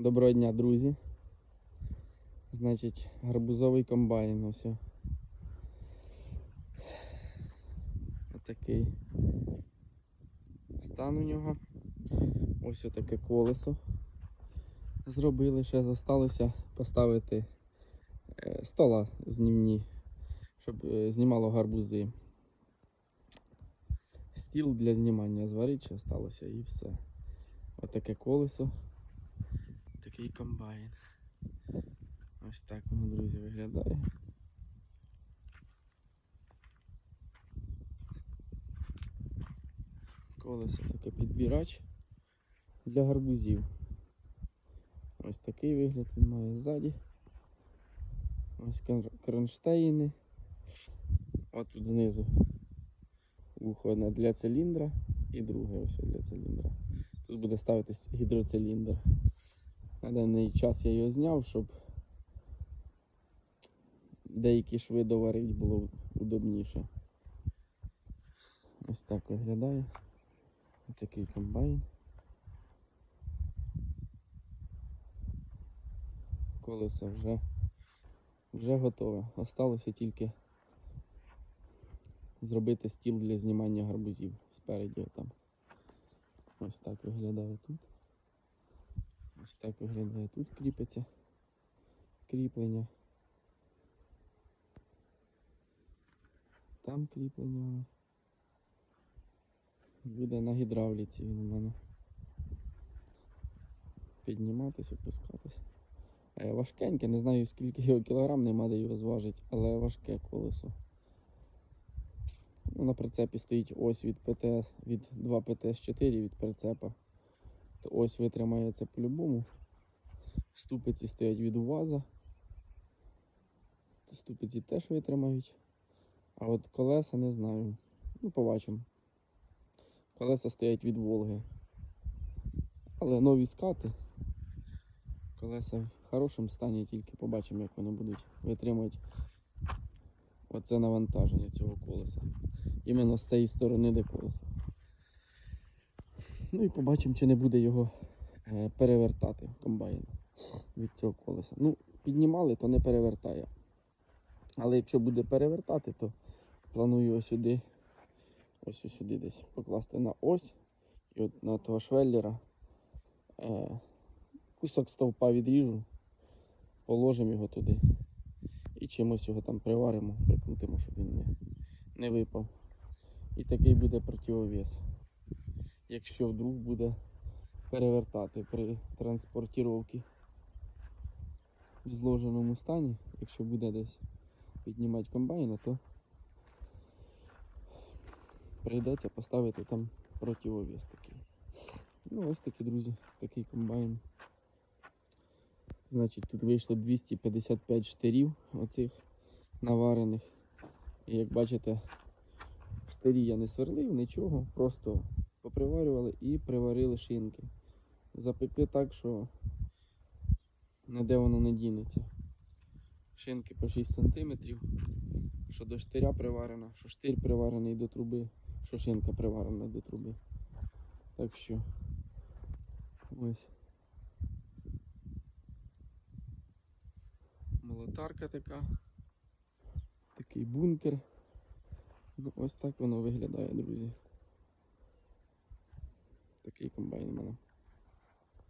Доброго дня, друзі. Значить, гарбузовий комбайн ось. Отакий стан у нього. Ось отаке колесо. Зробили, ще залишилося поставити е, стола знімні, щоб е, знімало гарбузи. Стіл для знімання зварить сталося і все. Отаке колесо. Такий комбайн. Ось так воно, друзі, виглядає. Колесо таке підбірач для гарбузів. Ось такий вигляд він має ззаді. Ось кронштейни. От тут знизу вухо одне для циліндра і друге ось для циліндра. Тут буде ставитись гідроциліндр. На даний час я його зняв, щоб деякі шви доварити було удобніше. Ось так виглядає. Ось такий комбайн. Колесо вже, вже готове. Осталося тільки зробити стіл для знімання гарбузів спереді там. Ось так виглядає тут. Ось так виглядає тут кріпиться кріплення. Там кріплення. Буде на гідравліці він у мене. Підніматись, опускатись. Е, Важкеньке, не знаю скільки його кілограм, нема де його зважить, але важке колесо. Ну, на прицепі стоїть ось від ПТ, від 2 ПТС-4 від прицепа. То ось витримає це по-любому. Ступиці стоять від УВАЗа. Ступиці теж витримають. А от колеса не знаю. Ну, побачимо. Колеса стоять від Волги. Але нові скати. Колеса в хорошому стані, тільки побачимо, як вони будуть витримувати оце навантаження цього колеса. Іменно з цієї сторони, де колесо. Ну і побачимо, чи не буде його е, перевертати комбайн від цього колеса. Ну, піднімали, то не перевертає. Але якщо буде перевертати, то планую ось сюди, ось сюди десь покласти на ось і от на того швеллера е, кусок стовпа відріжу, положимо його туди і чимось його там приваримо, прикрутимо, щоб він не, не випав. І такий буде противовес. Якщо вдруг буде перевертати при транспортіровці в зложеному стані, якщо буде десь піднімати комбайна, то прийдеться поставити там противовес такий. Ну ось такі, друзі, такий комбайн. Значить, тут вийшло 255 штирів оцих наварених. І як бачите, штирі я не сверлив, нічого, просто поприварювали і приварили шинки. Запекли так, що ніде воно не дінеться. Шинки по 6 см, що до штиря приварена, що штир приварений до труби, що шинка приварена до труби. Так що ось. Молотарка така. Такий бункер. Ну, ось так воно виглядає, друзі. Такий комбайн у мене.